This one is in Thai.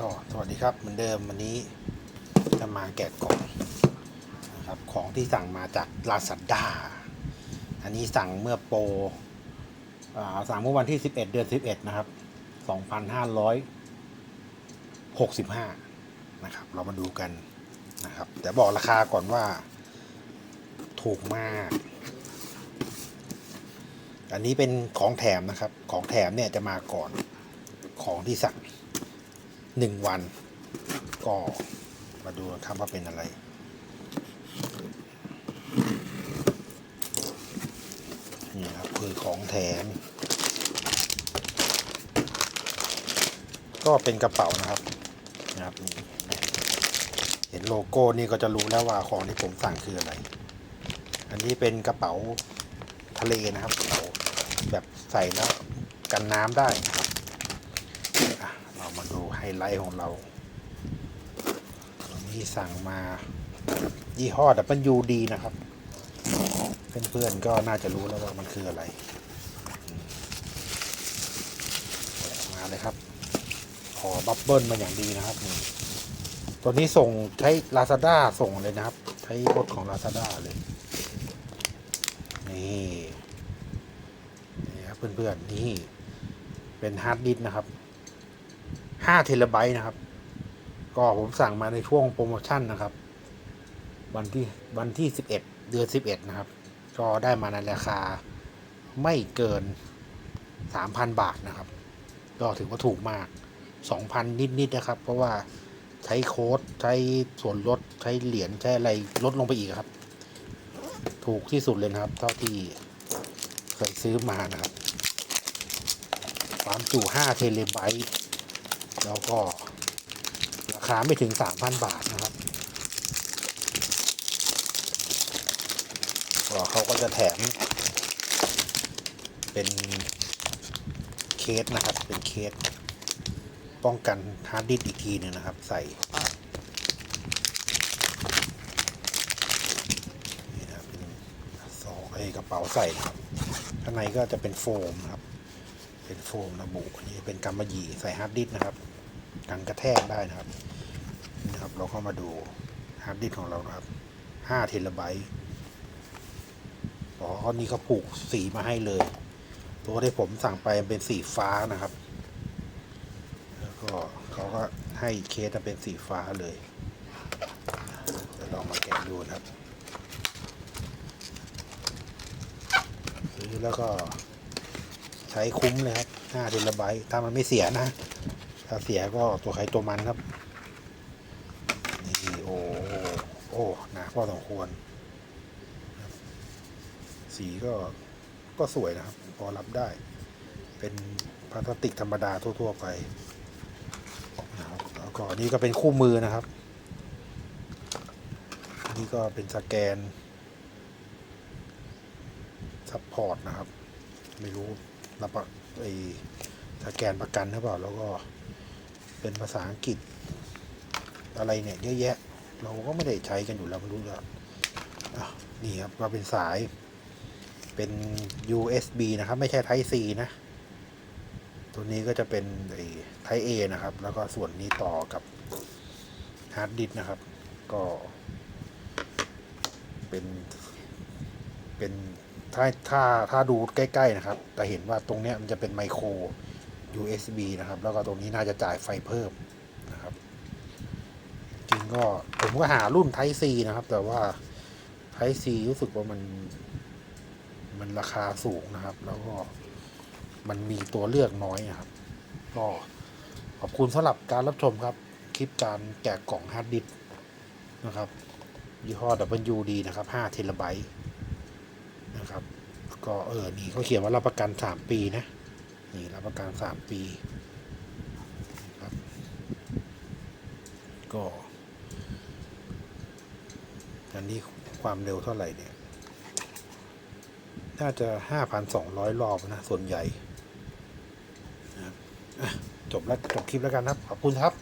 ก็สวัสดีครับเหมือนเดิมวันนี้จะมาแกะกล่องนะครับของที่สั่งมาจาก Lazada อันนี้สั่งเมื่อโปรอ่าสั่งเมื่อวันที่ 11 เดือน 11 นะครับ 2,565 นะครับ เรามาดูกันนะครับ แต่บอกราคาก่อนว่าถูกมาก อันนี้เป็นของแถมนะครับ ของแถมเนี่ยจะมาก่อนของที่สั่ง หนึ่งวัน ก็มาดูครับว่าเป็นอะไร นี่ครับคือของแถม ก็เป็นกระเป๋านะครับนะครับเห็นโลโก้นี่ก็จะรู้แล้วว่าของที่ผมสั่งคืออะไร อันนี้เป็นกระเป๋าทะเลนะครับกระเป๋าแบบใส่แล้วกันน้ำได้นะครับ มาดูไฮไลท์ของเราตัวนี้สั่งมา ยี่ห้อ WD นะครับ เพื่อนๆก็น่าจะรู้แล้วว่ามันคืออะไรมาเลยครับ ขอบับเบิ้ลมาอย่างดีนะครับนี่ตัวนี้ส่งใช้ Lazada ส่งเลยนะครับ ใช้รถของ Lazada เลย นี่นี่ครับเพื่อนๆนี่เป็นฮาร์ดดิสก์นะครับ ห้าเทราไบต์นะครับ ก็ผมสั่งมาในช่วงโปรโมชั่นนะครับ วันที่วันที่สิบเอ็ดเดือนสิบเอ็ดนะครับ ก็ได้มาในราคาไม่เกินสามพันบาทนะครับ ก็ถือว่าถูกมากสองพันนิดๆนะครับ เพราะว่าใช้โค้ดใช้ส่วนลดใช้เหรียญใช้อะไรลดลงไปอีกครับ ถูกที่สุดเลยนะครับ เท่าที่เคยซื้อมานะครับ ความจุ5เทเลไบต์ แล้วก็ราคาไม่ถึง 3,000 บาทนะครับก็เขาก็จะแถม เป็นเคสนะครับ เป็นเคส ป้องกันฮาร์ดดิสก์อีกทีหนึงนะครับ ใส่นี่นะเป็นซองไอ้กระเป๋าใส่นะครับข้างในก็จะเป็นโฟมครับ เป็นโฟมระบุอันนี้เป็นกำมะหยี่ใส่ฮาร์ดดิสก์นะครับกันกระแทกได้นะครับนะครับ เราก็มาดูฮาร์ดดิสก์ของเรานะครับ5เทราไบต์อ๋อนี้เขาผูกสีมาให้เลย ตัวที่ผมสั่งไปเป็นสีฟ้านะครับ แล้วก็เขาก็ให้เคสเป็นสีฟ้าเลยเดี๋ยวลองมาแกะดูนะครับซื้อแล้วก็ ใช้คุ้มเลยครับ5เทราไบต์ถ้ามันไม่เสียนะ ถ้าเสียก็ตัวใครตัวมันครับ นี่โอ้โอ้หนาพอสมควร สีก็ก็สวยนะครับ พอรับได้ เป็นพลาสติกธรรมดาทั่ว ๆ ไปแล้วก็นี่ก็เป็นคู่มือนะครับ นี่ก็เป็นสแกนซัพพอร์ตนะครับ ไม่รู้ รับประไอสแกนประกันหรือเปล่า แล้วก็เป็นภาษาอังกฤษ อะไรเนี่ยเยอะแยะ เราก็ไม่ได้ใช้กันอยู่แล้วไม่รู้ละอะนี่ครับก็เป็นสาย เป็น USB นะครับ ไม่ใช่ Type C นะ ตัวนี้ก็จะเป็นไอ้ Type A นะครับ แล้วก็ส่วนนี้ต่อกับฮาร์ดดิสก์นะครับ ก็ เป็น เป็น ถ้าถ้าถ้าดูใกล้ๆนะครับจะเห็นว่าตรงเนี้ยมันจะเป็นไมโคร USB นะครับ แล้วก็ตรงนี้น่าจะจ่ายไฟเพิ่มนะครับ จริงก็ผมก็หารุ่น Type C นะครับ แต่ว่า Type C รู้สึกว่ามัน มันราคาสูงนะครับ แล้วก็มันมีตัวเลือกน้อยนะครับ ก็ขอบคุณสำหรับการรับชมครับ คลิปการแกะกล่องฮาร์ดดิสนะครับ ยี่ห้อ WD นะครับ5เทราไบต์ นะครับ ก็เออนี่เขาเขียนว่ารับประกันสามปีนะนี่รับประกันสามปีครับก็อันนี้ความเร็วเท่าไหร่เนี่ย น่าจะห้าพันสองร้อยรอบนะ ส่วนใหญ่นะจบแล้วจบคลิปแล้วกันครับ ขอบคุณครับ